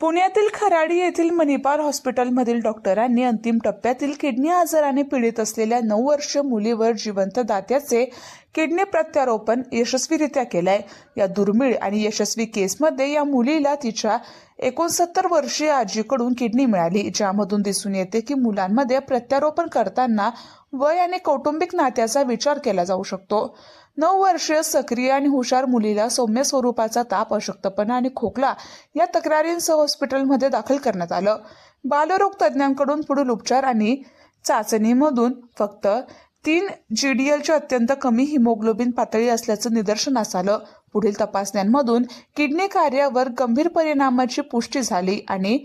पुण्यातील खराडी येथील मणिपाल हॉस्पिटलमधील डॉक्टरांनी अंतिम टप्प्यातील किडनी आजाराने पीडित असलेल्या नऊ वर्ष मुलीवर जिवंत दात्याचे किडनी प्रत्यारोपण यशस्वीरित्या केलंय. या दुर्मिळ आणि यशस्वी केसमध्ये या मुलीला तिच्या एकोणसत्तर वर्षीय आजीकडून किडनी मिळाली ज्यामधून दिसून येते की मुलांमध्ये प्रत्यारोपण करताना वय आणि कौटुंबिक नात्याचा विचार केला जाऊ शकतो. नऊ वर्षीय सक्रिय आणि हुशार मुलीला सौम्य स्वरूपाचा ताप अशक्तपणा आणि खोकला या तक्रारींसह हॉस्पिटलमध्ये दाखल करण्यात आलं. बालरोग तज्ज्ञांकडून पुढील उपचार आणि चाचणीमधून फक्त तीन जी डी एलची अत्यंत कमी हिमोग्लोबिन पातळी असल्याचं निदर्शनास आलं. पुढील तपासण्यांमधून किडनी कार्यावर गंभीर परिणामाची पुष्टी झाली आणि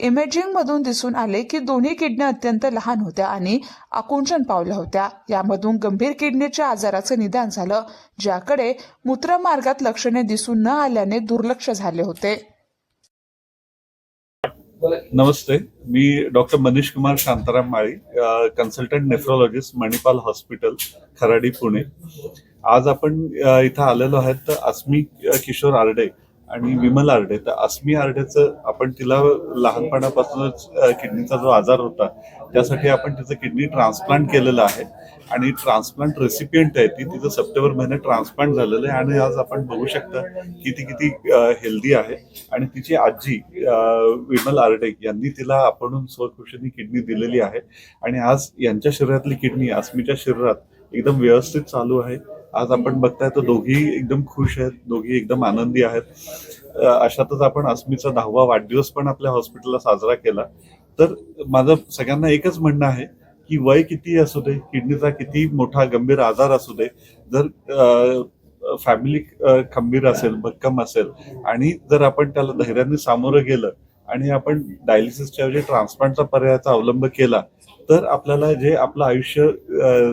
इमेजिंगमधून दिसून आले की दोन्ही किडन्या अत्यंत लहान होत्या आणि आकुंचन पावल्या होत्या. यामधून गंभीर किडनीच्या आजाराचं निदान झालं ज्याकडे मूत्रमार्गात लक्षणे दिसून न आल्याने दुर्लक्ष झाले होते. नमस्ते मी doctor Manish Kumar Shantaram Mali consultant nephrologist Manipal hospital Kharadi Pune. आज आपण इथं आलेलो आहेत तर अस्मी किशोर आरडे आणि विमल आरडे. तर अस्मी आरडेचं आपण तिला लहानपणापासूनच किडनीचा जो आजार होता त्यासाठी आपण तिचं किडनी ट्रान्सप्लांट केलेलं आहे. आणि ट्रान्सप्लांट रेसिपियंट आहे ती तिचं सप्टेंबर महिन्यात ट्रान्सप्लांट झालेलं आहे. आणि आज आपण बघू शकता की ती किती हेल्दी आहे. आणि तिची आजी विमल आरडे यांनी तिला आपण स्वखुशीने किडनी दिलेली आहे. आणि आज यांच्या शरीरातली किडनी अस्मीच्या शरीरात एकदम व्यवस्थित चालू आहे. आज आपण बघताय तर दोघी एकदम खुश आहेत दोघी एकदम आनंदी आहेत. अशातच आपण अस्मीचा दहावा वाढदिवस पण आपल्या हॉस्पिटलला साजरा केला. तर माझं सगळ्यांना एकच म्हणणं आहे की वय किती असू दे किडनीचा किती मोठा गंभीर आजार असू दे जर फॅमिली खंबीर असेल भक्कम असेल आणि जर आपण त्याला धैर्याने सामोरं गेलं आणि आपण डायलिसिसच्या ऐवजी ट्रान्सप्लांटचा पर्यायाचा अवलंब केला तर आपल्याला जे आपलं आयुष्य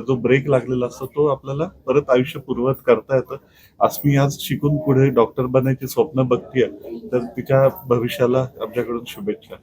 जो ब्रेक लागलेला असतो तो आपल्याला परत आयुष्य पूर्वत करता येतं. आज मी आज शिकून पुढे डॉक्टर बनायची स्वप्न बघतीये तर तिच्या भविष्याला आमच्याकडून शुभेच्छा.